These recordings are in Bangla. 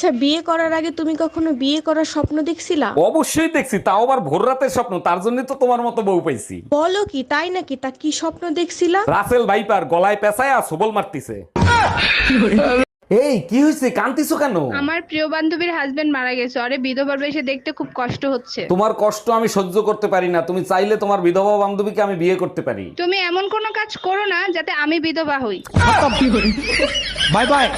আচ্ছা বিয়ে করার আগে তুমি কখনো বিয়ে করার স্বপ্ন দেখছিলা? অবশ্যই দেখছি তাও আবার ভোর রাতের স্বপ্ন তার জন্য তো তোমার মতো বউ পাইছি। বলো কি তাই নাকি? তা কি স্বপ্ন দেখছিলা? রাসেল ভাইপার গলায় পেঁচায় আর সবল মারতিছে। এই কি হয়েছে কান্তিছো কেন? আমার প্রিয় বান্ধবীর হাজবেন্ড মারা গেছে। আরে বিধবার বেশে দেখতে খুব কষ্ট হচ্ছে। তোমার কষ্ট আমি সহ্য করতে পারি না। তুমি চাইলে তোমার বিধবা বান্ধবীকে আমি বিয়ে করতে পারি। তুমি এমন কোনো কাজ করো না যাতে আমি বিধবা হই। Bye bye.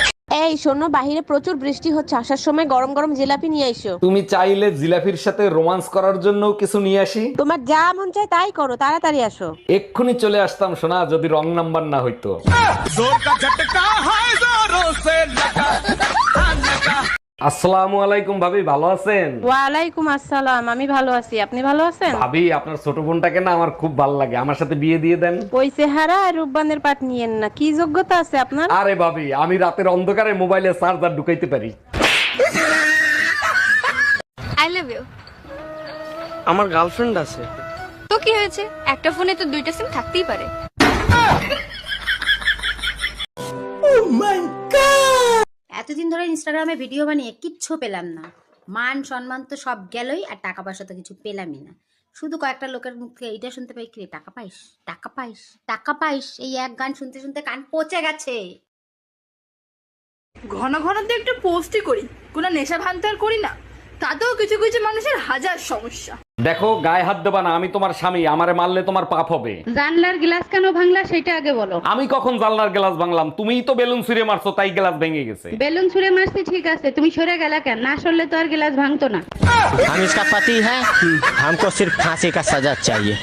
এই শোনো বাহিরে প্রচুর বৃষ্টি হচ্ছে আসার সময় গরম গরম জিলাপি নিয়ে এসো। তুমি চাইলে জিলাপির সাথে রোমান্স করার জন্য কিছু নিয়ে আসি। তোমার যা মন চায় তাই করো তাড়াতাড়ি আসো। এক্ষুনি চলে আসতাম শোনা যদি রং নাম্বার না হইতো। আসসালামু আলাইকুম ভাবি ভালো আছেন? ওয়ালাইকুম আসসালাম আমি ভালো আছি। আপনি ভালো আছেন? ভাবি আপনার ছোট বোনটাকে না আমার খুব ভালো লাগে। আমার সাথে বিয়ে দিয়ে দেন। ওই চেহারা আর রূপবানের পাট নিয়েন না। কি যোগ্যতা আছে আপনার? আরে ভাবি আমি রাতের অন্ধকারে মোবাইলে চার্জার ঢুকাইতে পারি। আই লাভ ইউ আমার গার্লফ্রেন্ড আছে। তো কি হয়েছে? একটা ফোনে তো দুইটা সিম থাকতেই পারে। এতদিন ধরে ইনস্টাগ্রামে ভিডিও বানিয়ে কিচ্ছু পেলাম না। মান, সম্মান তো সব গেলই আর টাকা পয়সা তো কিছু পেলামই না। শুধু কয়েকটা লোকের মুখে এইটা শুনতে পাই, কিরে, টাকা পাইস? টাকা পাইস? টাকা পাইস? এই এক গান শুনতে শুনতে কান পচে গেছে। ঘন ঘন তো একটু পোস্টই করি। কোনো নেশা ভান্ত আর করি না। তাতেও কিছু কিছু মানুষের হাজার সমস্যা দেখো গায়ে হাত দেবা না আমি তোমার স্বামী আমারে মারলে তোমার পাপ হবে জানলার গ্লাস কেন ভাঙলা সেটা আগে বলো আমি কখন জানলার গ্লাস ভাঙলাম তুমিই তো বেলুন ছুঁড়ে মারছো তাই গ্লাস ভেঙে গেছে বেলুন ছুঁড়ে মারছি ঠিক আছে তুমি সরে গেলা কেন না সরলে তো আর গ্লাস ভাঙতো না हम इसका पति है हमको सिर्फ फांसी का सजा चाहिए